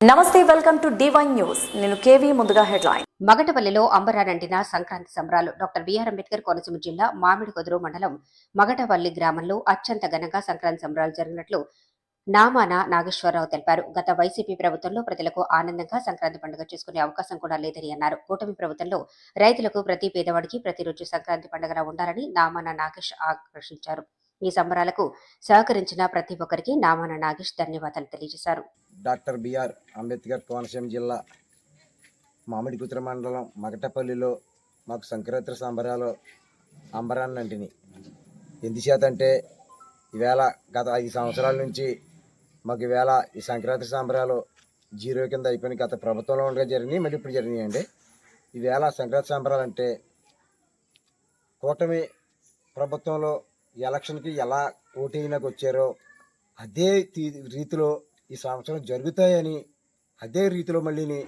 నమస్తే welcome to divine news నేను KV ముందుగా హెడ్లైన్. మగటపల్లిలో అంబరానంటిన సంక్రాంతి సంబరాలు డాక్టర్ బిఆర్ అంబేద్కర్ కోనసీమ జిల్లా మామిడికొదురు మండలం మగటపల్లి గ్రామంలో అత్యంత ఘనంగా సంక్రాంతి సంబరాలు జరిగినట్లు నామాన నాగేశ్వరరావు తెలిపారు. గత వైసీపీ ప్రభుత్వంలో ప్రజలకు ఆనందంగా సంక్రాంతి పండుగ చేసుకునే అవకాశం కూడా లేదని అన్నారు. కూటమి ప్రభుత్వంలో రైతులకు ప్రతి పేదవాడికి ప్రతిరోజు సంక్రాంతి పండుగలా ఉండాలని నామాన నాగేష్ ఆకర్షించారు ఈ సంబరాలకు సహకరించిన ప్రతి ఒక్కరికి నామాన నాగేష్ ధన్యవాదాలు తెలియజేశారు. డాక్టర్ బిఆర్ అంబేద్కర్ కోనసీమ జిల్లా మామిడికుతుర మండలం మగటపల్లిలో మాకు సంక్రాంతి సంబరాలు అంబరాన్నంటిని. ఎందుచేతంటే ఈవేళ గత ఐదు సంవత్సరాల నుంచి మాకు ఈవేళ ఈ సంక్రాంతి సంబరాలు జీరో కింద అయిపోయిన గత ప్రభుత్వంలో ఉండగా జరిగినాయి మళ్ళీ ఇప్పుడు జరిగినాయండి. ఈవేళ సంక్రాంతి సంబరాలు అంటే కూటమి ప్రభుత్వంలో ఎలక్షన్కి ఎలా ఓటైనాకి వచ్చారో అదే రీతిలో ఈ సంవత్సరం జరుగుతాయని అదే రీతిలో మళ్ళీని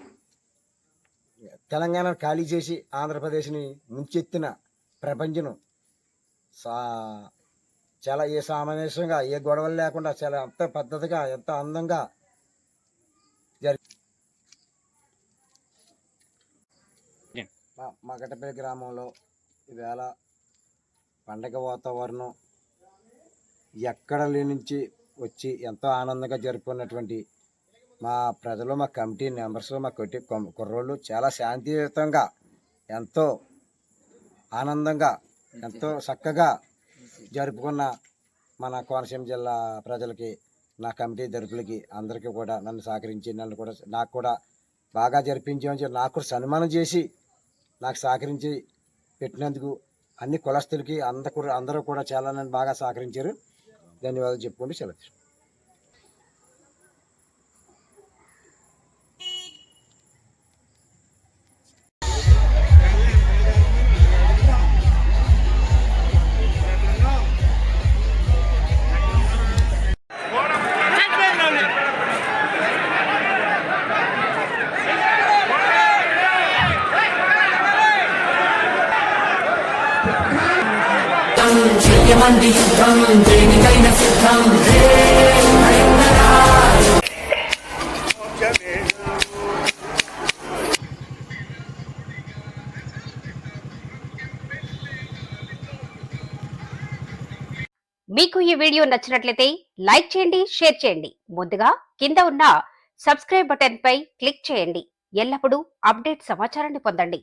తెలంగాణ ఖాళీ చేసి ఆంధ్రప్రదేశ్ని ముంచెత్తిన ప్రపంచం సా చాలా ఏ సామరస్యంగా ఏ గొడవలు లేకుండా చాలా ఎంత పద్ధతిగా ఎంత అందంగా జరి మా మగటపల్లి గ్రామంలో ఈవేళ పండగ వాతావరణం ఎక్కడ నుంచి వచ్చి ఎంతో ఆనందంగా జరుపుకున్నటువంటి మా ప్రజలు మా కమిటీ మెంబర్స్ మా కొట్టి కొం- కుర్రోళ్ళు చాలా శాంతియుతంగా ఎంతో ఆనందంగా ఎంతో చక్కగా జరుపుకున్న మన కోనసీమ జిల్లా ప్రజలకి నా కమిటీ తరపులకి అందరికీ కూడా నన్ను సహకరించి నన్ను కూడా నాకు కూడా బాగా జరిపించామని నాకు కూడా సన్మానం చేసి నాకు సహకరించి పెట్టినందుకు అన్ని కులస్తులకి అందరూ అందరూ కూడా చాలా బాగా సహకరించారు. ధన్యవాదాలు చెప్పుకుంటూ సెలవు తీసుకుంటాను. చెయ్యమంది యుద్ధం దేనికైనా సిద్ధం మీకు ఈ వీడియో నచ్చినట్లయితే లైక్ చేయండి షేర్ చేయండి ముందుగా కింద ఉన్న సబ్స్క్రైబ్ బటన్ పై క్లిక్ చేయండి ఎల్లప్పుడూ అప్డేట్ సమాచారాన్ని పొందండి